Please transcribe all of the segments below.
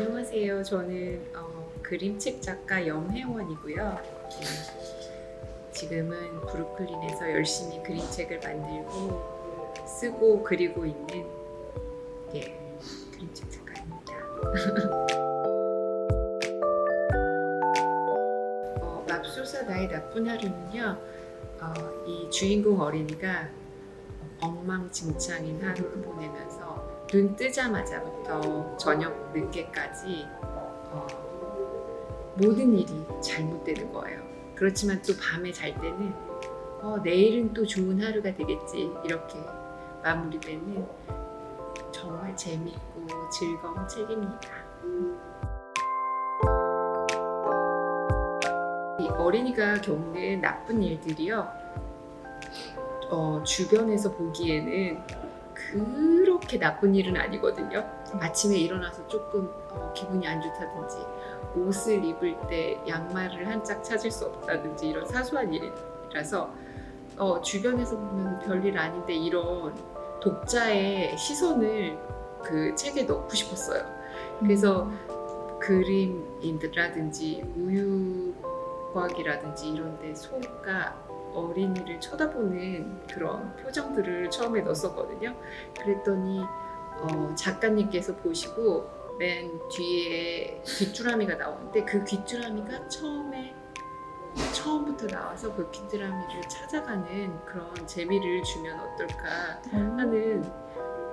안녕하세요. 저는 어, 그림책 작가 염혜원이고요. 네, 지금은 브루클린에서 열심히 그림책을 만들고 쓰고 그리고 있는 예, 그림책 작가입니다. 어, 맙소사 나의 나쁜 하루는요. 어, 이 주인공 어린이가 엉망진창인 하루를 보내면서 눈 뜨자마자부터 저녁 늦게까지 어, 모든 일이 잘못되는 거예요. 그렇지만 또 밤에 잘 때는 어, 내일은 또 좋은 하루가 되겠지 이렇게 마무리되는 정말 재밌고 즐거운 책입니다. 이 어린이가 겪는 나쁜 일들이요. 어, 주변에서 보기에는 그 렇게 나쁜 일은 아니거든요. 아침에 일어나서 조금 어, 기분이 안 좋다든지 옷을 입을 때 양말을 한 짝 찾을 수 없다든지 이런 사소한 일이라서 어, 주변에서 보면 별일 아닌데 이런 독자의 시선을 그 책에 넣고 싶었어요. 그래서 그림이라든지 우유곽이라든지 이런 데 소가 어린이를 쳐다보는 그런 표정들을 처음에 넣었었거든요. 그랬더니 어, 작가님께서 보시고 맨 뒤에 귀뚜라미가 나오는데 그 귀뚜라미가 처음에 처음부터 나와서 그 귀뚜라미를 찾아가는 그런 재미를 주면 어떨까 하는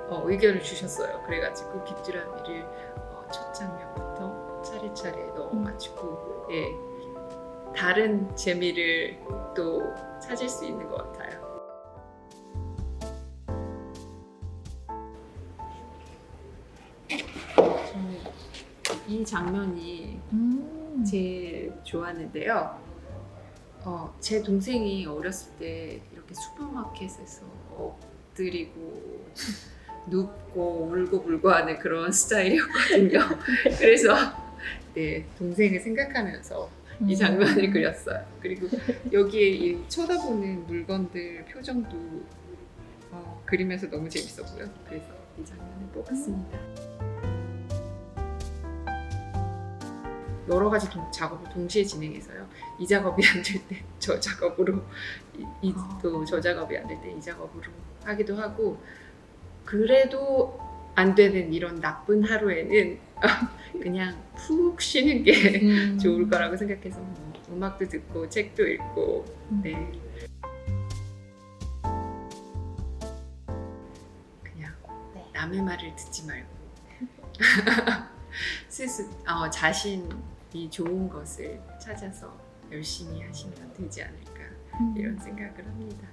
어, 의견을 주셨어요. 그래가지고 귀뚜라미를 어, 첫 장면부터 차례차례 넣어가지고 예, 다른 재미를 또 찾을 수 있는 것 같아요. 저는 이 장면이 음. 제일 좋았는데요. 어, 제 동생이 어렸을 때 이렇게 슈퍼마켓에서 엎드리고 눕고 울고 불고 하는 그런 스타일이었거든요. 그래서 네, 동생을 생각하면서 이 장면을 그렸어요. 그리고 여기에 이 쳐다보는 물건들 표정도 어, 그리면서 너무 재밌었고요. 그래서 이 장면을 뽑았습니다. 여러 가지 동- 작업을 동시에 진행해서요. 이 작업이 안 될 때 저 작업으로 또 저 작업이 안 될 때 이 작업으로 하기도 하고 그래도 안 되는 이런 나쁜 하루에는 그냥 푹 쉬는 게 음. 좋을 거라고 생각해서 뭐 음악도 듣고 책도 읽고 네 그냥 네. 남의 말을 듣지 말고 스스 어, 자신이 좋은 것을 찾아서 열심히 하시면 되지 않을까 음. 이런 생각을 합니다.